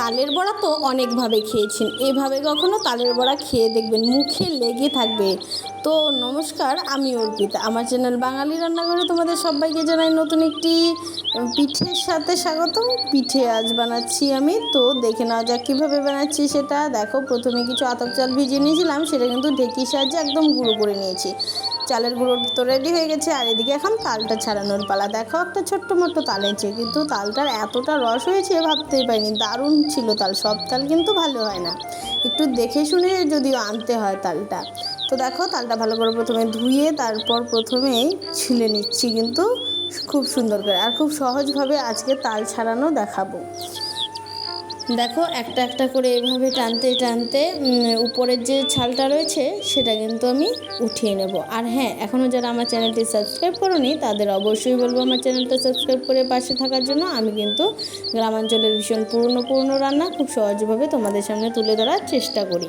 তালের বড়া তো অনেকভাবে খেয়েছেন। এভাবে কখনো তালের বড়া খেয়ে দেখবেন, মুখে লেগে থাকবে। তো নমস্কার, আমি অর্পিতা। আমার চ্যানেল বাঙালি রান্নাঘরে তোমাদের সবাইকে জানাই নতুন একটি পিঠের সাথে স্বাগতম। পিঠে আজ বানাচ্ছি আমি। তো দেখে নেওয়া যাক কীভাবে বানাচ্ছি সেটা। দেখো, প্রথমে কিছু আতপ চাল ভিজিয়ে নিয়েছিলাম, সেটা কিন্তু ঢেকির সাহায্যে একদম গুঁড়ো করে নিয়েছি। চালের গুঁড়ো তো রেডি হয়ে গেছে, আর এদিকে এখন তালটা ছাড়ানোর পালা। দেখো একটা ছোট্ট মোট্ট তাল এনেছে, কিন্তু তালটার এতটা রস হয়েছে, ভাবতেই পারিনি। দারুণ ছিল তাল, সব তাল কিন্তু ভালো হয় না। একটু দেখে শুনে যদিও আনতে হয় তালটা। তো দেখো তালটা ভালো করে প্রথমে ধুয়ে তারপর প্রথমেই ছিলে নিচ্ছি, কিন্তু খুব সুন্দর করে। আর খুব সহজভাবে আজকে তাল ছাড়ানো দেখাবো। দেখো, একটা একটা করে এভাবে টানতে টানতে উপরের যে ছালটা রয়েছে, সেটা কিন্তু আমি উঠিয়ে নেব। আর হ্যাঁ এখনও যারা আমার চ্যানেলটি সাবস্ক্রাইব করোনি, তাদের অবশ্যই বলব আমার চ্যানেলটা সাবস্ক্রাইব করে পাশে থাকার জন্য। আমি কিন্তু গ্রামাঞ্চলের ভীষণ পুরনো পুরনো রান্না খুব সহজভাবে তোমাদের সামনে তুলে ধরার চেষ্টা করি।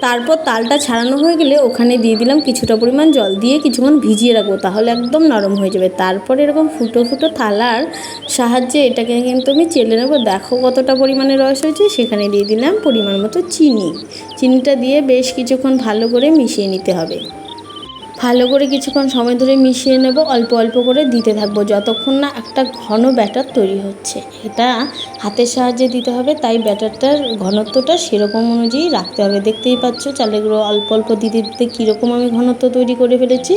তারপর তালটা ছাড়ানো হয়ে গেলে ওখানে দিয়ে দিলাম কিছুটা পরিমাণ জল দিয়ে কিছুক্ষণ ভিজিয়ে রাখব, তাহলে একদম নরম হয়ে যাবে। তারপর এরকম ফুটো ফুটো থালার সাহায্যে এটাকে কিন্তু আমি চেলে নেব। দেখো কতটা পরিমাণে রস হয়েছে। সেখানে দিয়ে দিলাম পরিমাণ মতো চিনি। চিনিটা দিয়ে বেশ কিছুক্ষণ ভালো করে মিশিয়ে নিতে হবে। ভালো করে কিছুক্ষণ সময় ধরে মিশিয়ে নেব, অল্প অল্প করে দিতে থাকব। যতক্ষণ না একটা ঘন ব্যাটার তৈরি হচ্ছে। এটা হাতের সাহায্যে দিতে হবে, তাই ব্যাটারটার ঘনত্বটা সেরকম অনুযায়ী রাখতে হবে। দেখতেই পাচ্ছ চালের গুঁড়ো অল্প অল্প দিতে দিতে কীরকম আমি ঘনত্ব তৈরি করে ফেলেছি।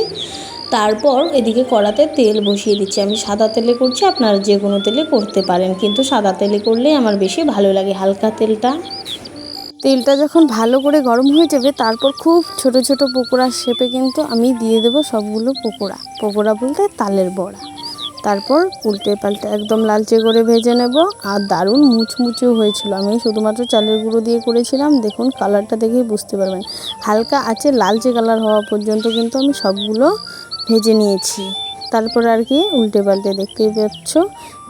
তারপর এদিকে কড়াতে তেল বসিয়ে দিচ্ছি। আমি সাদা তেলে করছি, আপনারা যে কোনো তেলে করতে পারেন। কিন্তু সাদা তেলে করলে আমার বেশি ভালো লাগে হালকা তেলটা। তেলটা যখন ভালো করে গরম হয়ে যাবে, তারপর খুব ছোট ছোট পকোড়া শেপে কিন্তু আমি দিয়ে দেবো সবগুলো পকোড়া। পকোড়া বলতে তালের বড়া। তারপর উল্টে পাল্টে একদম লালচে করে ভেজে নেব। আর দারুণ মুচমুচেও হয়েছিল। আমি শুধুমাত্র চালের গুঁড়ো দিয়ে করেছিলাম। দেখুন কালারটা দেখেই বুঝতে পারবেন। হালকা আছে, লালচে কালার হওয়া পর্যন্ত কিন্তু আমি সবগুলো ভেজে নিয়েছি। তারপর আর কি উল্টে পাল্টে দেখতেই পাচ্ছ,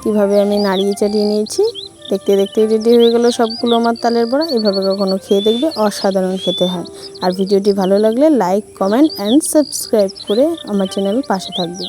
কীভাবে আমি নাড়িয়ে চাড়িয়ে নিয়েছি। দেখতে দেখতে রেডি হয়ে গেলো সবগুলো আমার তালের বড়া। এভাবে কখনো খেয়ে দেখবে অসাধারণ খেতে হয়। আর ভিডিওটি ভালো লাগলে লাইক কমেন্ট অ্যান্ড সাবস্ক্রাইব করে আমার চ্যানেল পাশে থাকবে।